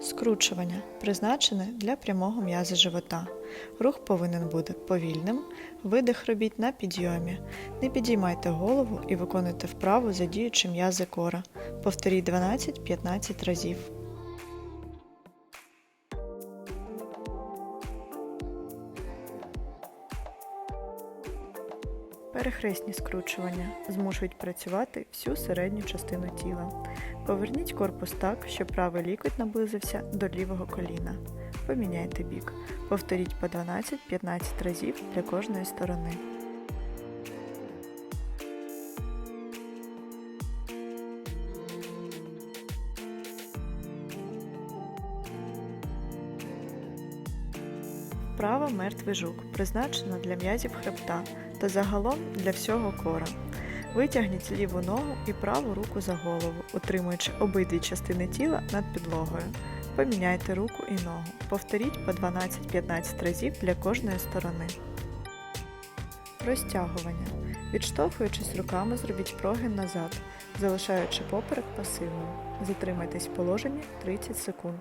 Скручування призначене для прямого м'яза живота. Рух повинен бути повільним. Видих робіть на підйомі. Не підіймайте голову і виконуйте вправу, задіючи м'язи кора. Повторіть 12-15 разів. Перехресні скручування змушують працювати всю середню частину тіла. Поверніть корпус так, щоб правий лікоть наблизився до лівого коліна. Поміняйте бік. Повторіть по 12-15 разів для кожної сторони. Вправа мертвий жук призначена для м'язів хребта та загалом для всього кора. Витягніть ліву ногу і праву руку за голову, утримуючи обидві частини тіла над підлогою. Поміняйте руку і ногу. Повторіть по 12-15 разів для кожної сторони. Розтягування. Відштовхуючись руками, зробіть прогин назад, залишаючи поперек пасивним. Затримайтесь в положенні 30 секунд.